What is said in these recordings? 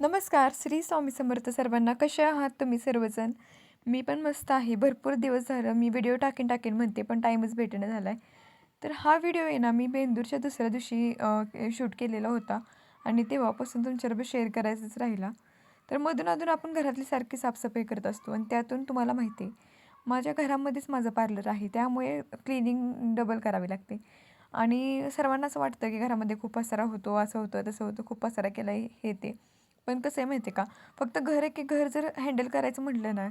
नमस्कार श्री स्वामी समर्थ सर्वांना कसे आहात तुम्ही सर्वजण? मी पण मस्त आहे. भरपूर दिवस झालं मी व्हिडिओ टाकीन टाकेन म्हणते पण टाईमच भेटणं झाला आहे तर हा व्हिडिओ आहे ना मी बेंदूरच्या दुसऱ्या दिवशी शूट केलेला होता आणि तेव्हापासून तुमच्याबरोबर शेअर करायचंच राहिला. तर मधून अधून आपण घरातली सारखी साफसफाई करत असतो आणि त्यातून तुम्हाला माहिती आहे माझ्या घरामध्येच माझं पार्लर आहे त्यामुळे क्लिनिंग डबल करावी लागते. आणि सर्वांना असं वाटतं की घरामध्ये खूप पसारा होतो असं होतं तसं होतं खूप पसारा केला हे ते. पण कसं आहे माहिती आहे का? फक्त घर आहे की घर जर हँडल करायचं म्हटलं ना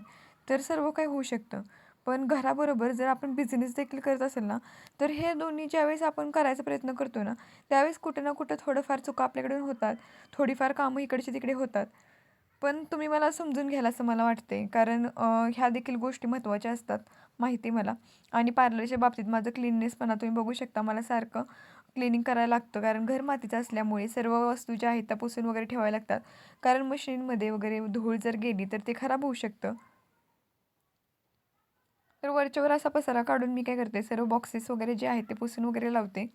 तर सर्व काही होऊ शकतं. पण घराबरोबर जर आपण बिझनेस देखील करत असेल ना तर हे दोन्ही ज्यावेळेस आपण करायचा प्रयत्न करतो ना त्यावेळेस कुठं ना कुठं थोडंफार चुका आपल्याकडून होतात. थोडीफार कामं इकडचे तिकडे होतात. पण तुम्ही मला समजून घ्याल असं मला वाटते कारण ह्या देखील गोष्टी महत्त्वाच्या असतात माहिती मला. आणि पार्लरच्या बाबतीत माझं क्लीननेसपणा तुम्ही बघू शकता मला सारखं. क्लिनिंग करायला लागतं. कारण घर मातीचं असल्यामुळे सर्व वस्तू ज्या आहेत त्या पुसून वगैरे ठेवायला लागतात. कारण मशीनमध्ये वगैरे धूळ जर गेली तर ते खराब होऊ शकतं. तर वरच्यावर असा पसारा काढून मी काय करते सर्व बॉक्सेस वगैरे जे आहेत ते पुसून वगैरे लावते.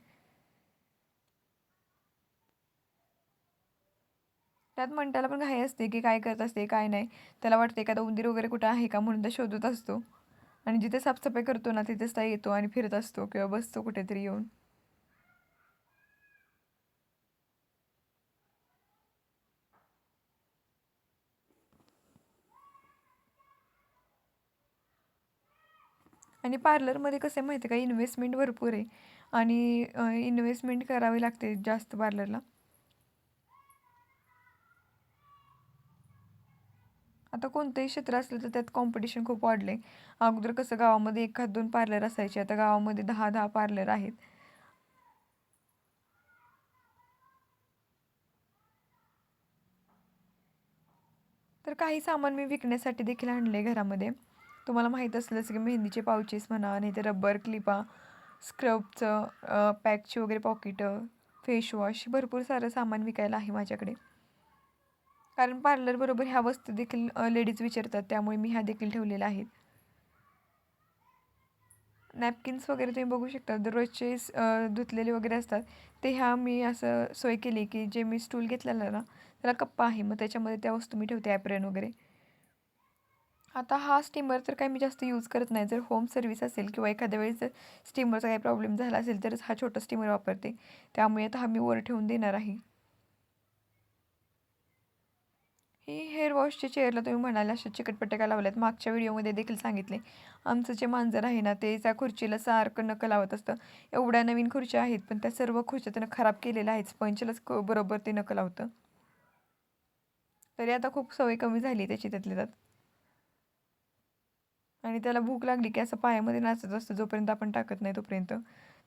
त्यात म्हणताला पण घाई असते की काय करत असते काय नाही. त्याला वाटते एखादा उंदीर वगैरे कुठं आहे का म्हणून तर शोधत असतो. आणि जिथे साफसफाई करतो ना तिथेच त्या येतो आणि फिरत असतो किंवा बसतो कुठेतरी येऊन. आणि पार्लरमध्ये कसं आहे माहिती आहे का? इन्व्हेस्टमेंट भरपूर आहे. आणि इन्व्हेस्टमेंट करावी लागते जास्त पार्लरला. आता कोणतंही क्षेत्र असलं तर त्यात कॉम्पिटिशन खूप वाढलं आहे अगोदर कसं गावामध्ये एखाद दोन पार्लर असायचे आता गावामध्ये दहा दहा पार्लर आहेत. तर काही सामान मी विकण्यासाठी देखील आणले घरामध्ये. तुम्हाला माहीत असलं की मेहंदीचे पाउचेस म्हणा नाही तर रबर क्लिपा स्क्रबचं पॅकची वगैरे पॉकेटं फेशवॉश भरपूर सारं सामान विकायला आहे माझ्याकडे. कारण पार्लरबरोबर ह्या वस्तू देखील लेडीज विचारतात त्यामुळे मी ह्या देखील ठेवलेल्या आहेत. नॅपकिन्स वगैरे तुम्ही बघू शकता दररोजचे धुतलेले वगैरे असतात. ते ह्या मी असं सोय केली की जे मी स्टूल घेतलेला ना त्याला कप्पा आहे मग त्याच्यामध्ये त्या वस्तू मी ठेवते ॲप्रन वगैरे. आता हा स्टीमर तर काही मी जास्त यूज करत नाही. जर होम सर्विस असेल किंवा एखाद्या वेळेस जर स्टीमरचा काही प्रॉब्लेम झाला असेल तरच हा छोटा स्टीमर वापरते. त्यामुळे आता हा मी वर ठेवून देणार आहे. ही हेअर वॉशच्या चेअरला तुम्ही म्हणाले अशा चिकटपट्ट्या का लावल्यात. मागच्या व्हिडिओमध्ये देखील सांगितले. आमचं जे मांजर आहे ना ते त्या खुर्चीला सारखं नकं लावत असतं. एवढ्या नवीन खुर्च्या आहेत पण त्या सर्व खुर्च्या त्यानं खराब केलेल्या आहेत. स्पंचलाच बरोबर ते नकं लावतं. तरी आता खूप सवय कमी झाली त्याची त्यातल्या त्यात. आणि त्याला भूक लागली की असं पायामध्ये नाचत असतं जोपर्यंत आपण टाकत नाही तोपर्यंत.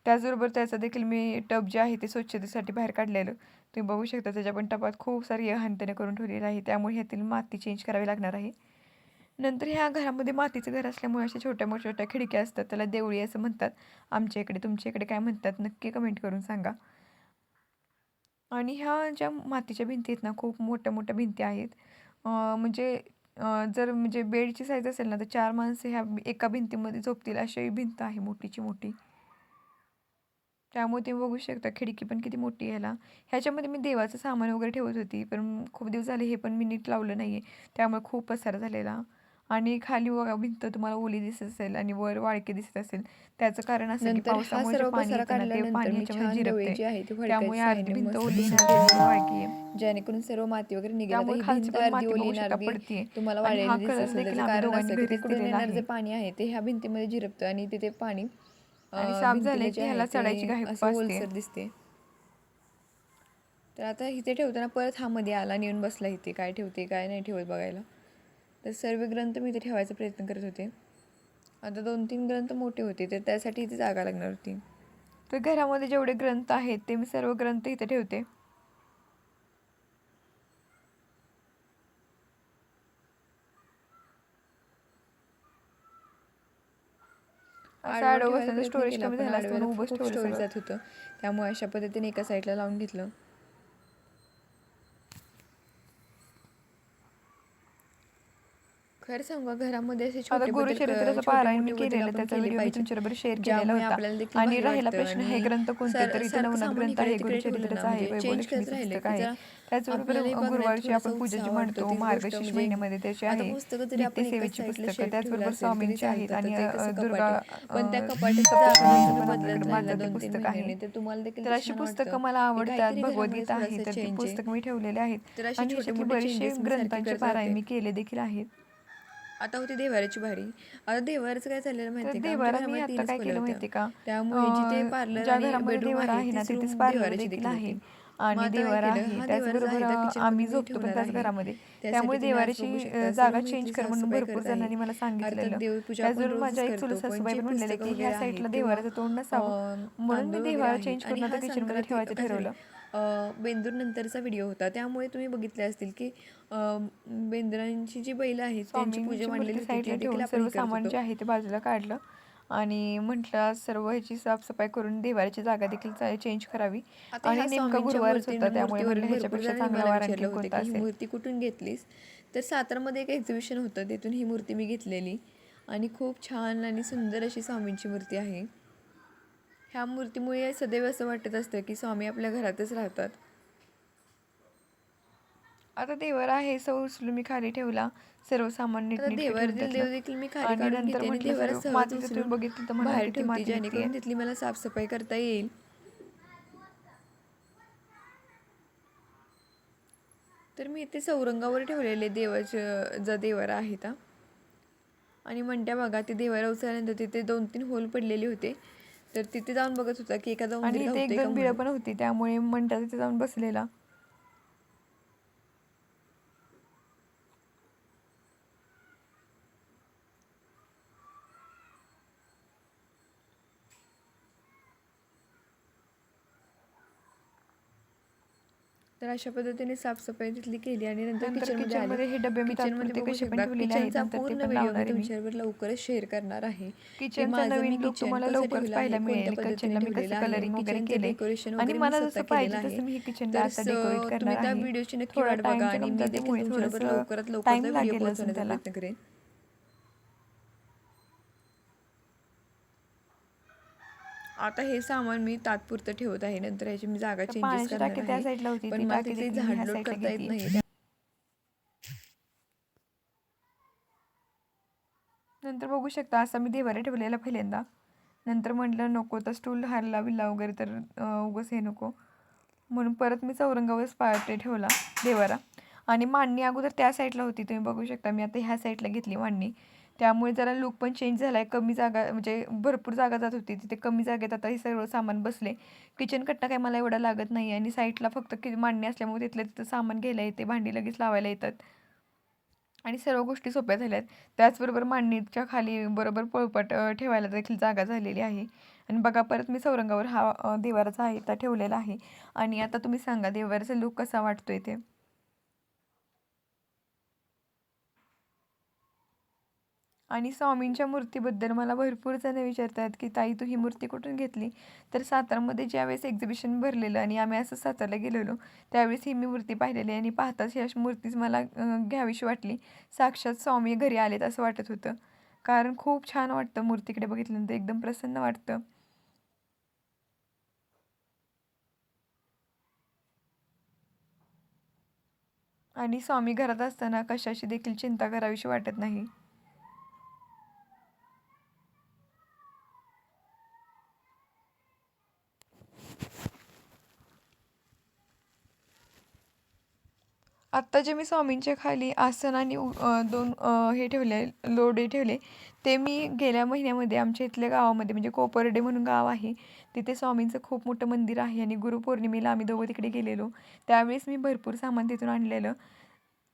त्याचबरोबर त्याचं देखील मी टब जे आहे ते स्वच्छतेसाठी बाहेर काढलेलं. तुम्ही बघू शकता त्याच्या पण टबात खूप सारी हानतेने करून ठेवलेलं आहे. त्यामुळे ह्यातील माती चेंज करावी लागणार आहे. नंतर ह्या घरामध्ये मातीचं घर असल्यामुळे अशा छोट्या मोठ्या छोट्या खिडक्या असतात. त्याला देवळी असं म्हणतात. आमच्या इकडे तुमच्या इकडे काय म्हणतात नक्की कमेंट करून सांगा. आणि ह्या ज्या मातीच्या भिंती आहेत ना खूप मोठ्या मोठ्या भिंती आहेत. म्हणजे जर म्हणजे बेडची साईज असेल ना तर चार माणसं ह्या एका भिंतीमध्ये झोपतील. अशी भिंत आहे मोठीची मोठी. त्यामुळे तुम्ही बघू शकता खिडकी पण किती मोठी ह्याला ह्याच्यामध्ये मी देवाचं सामान वगैरे ठेवत होती पण खूप दिवस झाले हे पण मी नीट लावलं नाही आहे त्यामुळे खूप पसार झालेला. आणि खाली भिंत तुम्हाला ओली दिसत असेल आणि वर वाळके दिसत असेल. त्याचं कारण असं की पावसामुळे पाणी ते पाणी जिरपते. त्यामुळे अर्धी भिंत ओली वाळकी आहे. जेणेकरून सर्व माती वगैरे निघेल. त्यामुळे ही खालची भिंत पण अर्धी माती ओली शकता पडतीये. तुम्हाला आणि हा वाळलेली दिसत कलर असेल. देखील त्याचं आम्ही कारण दोघांनी असं की घरीच तिकडून दिलेला येणारं जे आहे. पाणी आहे ते ह्या भिंतीमध्ये जिरपतं आणि तिथे पाणी आणि अं, साफ भिंतीला जे की ह्याला ते चढायची घाई खूप असं असते. ओलसर दिसते. तर आता इथे ठेवताना परत हा मध्ये आला नेऊन बसला इथे. काय ठेवते काय नाही ठेवत बघायला. तर सर्व ग्रंथ मी इथे ठेवायचा प्रयत्न करत होते. आता दोन तीन ग्रंथ मोठे होते तर त्यासाठी इथे जागा लागणार होती. तर घरामध्ये जेवढे ग्रंथ आहेत ते मी सर्व ग्रंथ इथे ठेवते. स्टोरेज कमी झालं. जात होतं. त्यामुळे अशा पद्धतीने एका साईडला लावून घेतलं. खरं सांगू घरामध्ये असे छोटे गुरुचरित्राचं पारायण केलेलं त्याचा व्हिडिओ मी. तुमच्याबरोबर शेअर केलेला होता आणि राहिला प्रश्न हे ग्रंथ कोणते तर इथे नवनाथ ग्रंथ आहे गुरुचरित्राचं आहे म्हणजे वैभवलक्ष्मीचं पुस्तक आहे त्याचबरोबर गुरुवारची आपण पूजेची उत्साह म्हणतो मार्गशीर्ष म्हणजे महिन्यामध्ये त्याची आहे नित्यसेवेची पुस्तकं त्याचबरोबर स्वामींची आहेत आणि दुर्गा कपाट. पण त्या तीन पुस्तक आहे तर अशी पुस्तकं. मला आवडतात भगवद्गीता आहे तर ती. पुस्तक मी ठेवलेले आहेत आणि बरेचसे ग्रंथांचे पारायण. मी केले देखील आहेत आता होती देवाऱ्याची भारी आता देवारचं काय झालेलं माहिती का. माहिती त्यामुळे जिथे पार्लर आणि bedroom देवारा आहे, ना तिथेच देवाऱ्याची देखील आणि देवारा त्याचबरोबर देवाराचा आम्ही झोपतो पण त्याच. घरामध्ये. त्यामुळे सर्व जागा चेंज कर म्हणून भरपूर. जणांनी मला सांगितलेलं. त्याचबरोबर माझ्या एक चुलत सासूबाई म्हणलेले की ह्या साईडला देवाराचं तोंड नसावं. म्हणून मी देवारा चेंज करून आता किचनमध्ये ठेवायचं ठरवलं. झालं, अं, बेंदूर नंतरचा व्हिडिओ होता. त्यामुळे तुम्ही बघितले असतील की बेंद्रांची जी बैल आहेत त्यांची पूजा मांडलेली होती. देखील सर्व सामान. जे आहे ते बाजूला काढलं. आणि म्हटलं सर्व ह्याची साफसफाई करून देवाऱ्याची जागा देखील चेंज करावी. आणि नेमका होता त्यामुळे ह्याच्यापेक्षा चांगला वार आणखी कोणता असेल? मूर्ती कुठून घेतलीस? तर सातारमध्ये एक एक्झिबिशन होतं. तिथून ही मूर्ती मी घेतलेली. आणि खूप छान आणि सुंदर अशी स्वामींची मूर्ती आहे. ह्या मूर्तीमुळे सदैव असं वाटत असतं की स्वामी आपल्या घरातच राहतात. आता देवर आहे सौ उचलून मी खाली ठेवला. सर्व सामान नीट आता नीट देवारीतील देव देखील मी खाली काढून घेते आणि सर्व सहज उचलून बघितलं तर बाहेर ठेवते जेणेकरून. तिथली मला साफसफाई करता येईल. तर मी इथे चौरंगावर ठेवलेले देवाचं जो देवारा आहे ता आणि म्हणत्या बघा ते देवारा उचलल्यानंतर तिथे दोन तीन होल पडलेले होते. तर तिथे जाऊन बघत होता की एखादा आणि उंदीर इथे एक दोन बिळं. पण होती त्यामुळे म्हणतात तिथे जाऊन बसलेला तर अशा पद्धतीने साफसफाई तिथली केली आणि नंतर किचनमध्ये हे डबे मी किचनमध्ये बघू कसे पण शकता. किचनचा पूर्ण पण व्हिडिओ मी आहे तुमच्यावर लवकरच शेअर करणार आहे. की किचनचा माझं मी लुक किचन तुम्हाला ठेवलं पाहायला आहे, मिळेल. किचनला मी कसं आहे, कलरिंग वगैरे केले डेकोरेशन आणि मला जसं पाहिजे तसं आहे. मी हे किचनला तर आता डेकोरेट करणार तुम्ही त्या आहे. व्हिडिओची नक्की वाट बघा आणि मी देखील थोडंसं लवकरात लवकर व्हिडिओ पोहोचवण्याचा प्रयत्न करेन. आता हे सामान मी तात्पुरतं ठेवत आहे. नंतर ह्याची मी जागा चेंजेस करणार आहे. पण मला तिथे करता येत नाही नंतर बघू शकता असा मी देवारे ठेवलेला पहिल्यांदा. नंतर म्हटलं नको तर स्टूल हारला बिल्ला वगैरे तर अं, उगाच हे नको. म्हणून परत मी चौरंगावरच पाटे ठेवला देवारा आणि मांडणी अगोदर त्या साईडला होती. तुम्ही बघू शकता मी आता ह्या साईडला घेतली मांडणी. त्यामुळे जरा लुक पण चेंज झाला आहे कमी जागा म्हणजे भरपूर जागा जात होती. तिथे कमी जागेत आता हे सर्व सामान बसले. किचन कट्टा काही मला एवढा लागत नाही. आणि साईडला फक्त कि मांडणी असल्यामुळे तिथलं तिथं सामान घ्यायला येते. भांडी लगेच लावायला येतात. आणि सर्व गोष्टी सोप्या झाल्या आहेत त्याचबरोबर मांडणीच्या खाली बरोबर पोळपट ठेवायला देखील जागा झालेली आहे. आणि बघा परत मी सौरंगावर हा देवाराचा आहे त्या ठेवलेला आहे. आणि आता तुम्ही सांगा देवाराचा लुक कसा वाटतो ते? आणि स्वामींच्या मूर्तीबद्दल मला भरपूर जण विचारतात की ताई तू ही मूर्ती कुठून घेतली? तर सातारमध्ये ज्यावेळेस एक्झिबिशन भरलेलं आणि आम्ही असं सातारला गेलेलो त्यावेळेस ही मी मूर्ती पाहिलेली आणि पाहताच ही अशी मूर्तीच मला घ्यावीशी वाटली. साक्षात स्वामी घरी आलेत असं वाटत होतं. कारण खूप छान वाटतं मूर्तीकडे बघितल्यानंतर एकदम प्रसन्न वाटतं. आणि स्वामी घरात असताना कशाची देखील चिंता करावीशी वाटत नाही. आत्ता जे मी स्वामींच्या खाली आसन आणि दोन हे ठेवले लोडे ठेवले ते मी गेल्या महिन्यामध्ये आमच्या इथल्या गावामध्ये म्हणजे कोपर्डे म्हणून गाव आहे तिथे स्वामींचं खूप मोठं मंदिर आहे आणि गुरुपौर्णिमेला आम्ही दोघं तिकडे गेलेलो. त्यावेळेस मी भरपूर सामान तिथून आणलेलं.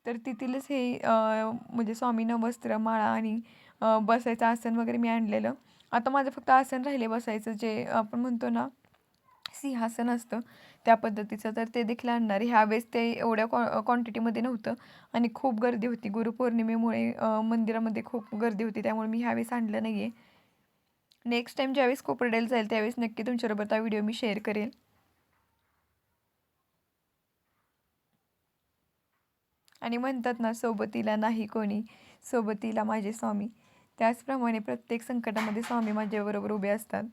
तर तिथीलच हे म्हणजे स्वामीनं वस्त्र माळा आणि बसायचं आसन वगैरे मी आणलेलं. आता माझं फक्त आसन राहिले बसायचं जे आपण म्हणतो ना सिंहासन असतं. त्या पद्धतीचं तर ते देखील आणणार. ह्यावेळेस ते एवढ्या क्वा क्वांटिटीमध्ये नव्हतं. आणि खूप गर्दी होती. गुरुपौर्णिमेमुळे मंदिरामध्ये खूप गर्दी होती. त्यामुळे मी ह्यावेळेस आणलं नाही आहे नेक्स्ट टाईम ज्यावेळेस कोपरडेल जाईल त्यावेळेस नक्की तुमच्याबरोबर हा व्हिडिओ मी शेअर करेल. आणि म्हणतात ना सोबतीला नाही कोणी सोबतीला माझे स्वामी. त्याचप्रमाणे प्रत्येक संकटामध्ये स्वामी माझ्याबरोबर उभे असतात.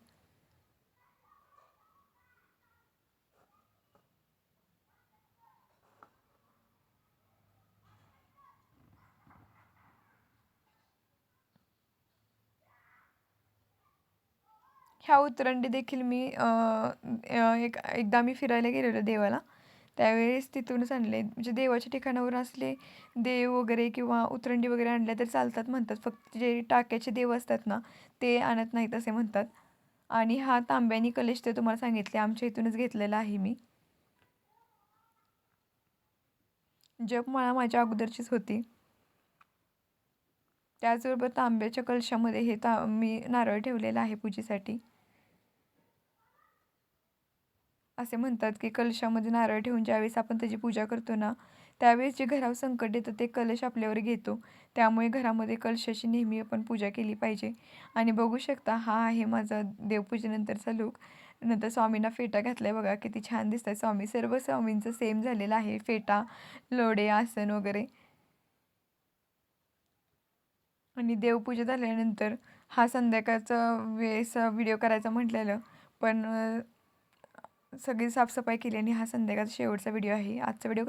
ह्या उतरंडी देखील मी एक एकदा मी फिरायला गेलेलो देवाला. त्यावेळेस तिथूनच आणले. म्हणजे देवाच्या ठिकाणावर असले देव वगैरे किंवा उतरंडी वगैरे आणल्या तर चालतात म्हणतात. फक्त जे टाक्याचे देव असतात ना ते आणत नाहीत असे म्हणतात. आणि हा तांब्यानी कलेश ते तुम्हाला सांगितले. आमच्या इथूनच घेतलेला आहे मी. जपमाळा माझ्या अगोदरचीच होती. त्याचबरोबर तांब्याच्या कलशामध्ये हे ता मी नारळ ठेवलेला आहे पूजेसाठी. असे म्हणतात की कलशामध्ये नारळ ठेवून ज्यावेळेस आपण त्याची पूजा करतो ना त्यावेळेस जे घरावर संकट येतं ते कलश आपल्यावर घेतो. त्यामुळे घरामध्ये कलशाची नेहमी आपण पूजा केली पाहिजे. आणि बघू शकता हा आहे माझा देवपूजेनंतरचा लूक नंतर स्वामींना फेटा घातलाय बघा किती छान दिसत आहे स्वामी सर्व स्वामींचं सेम झालेलं आहे. फेटा लोडे आसन वगैरे. आणि देवपूजा झाल्यानंतर हा संध्याकाळचा वेळेस व्हिडिओ करायचा म्हटलेलं. पण सगळी साफसफाई केली आणि हा संध्याकाळचा शेवटचा व्हिडिओ आहे. आजचा व्हिडिओ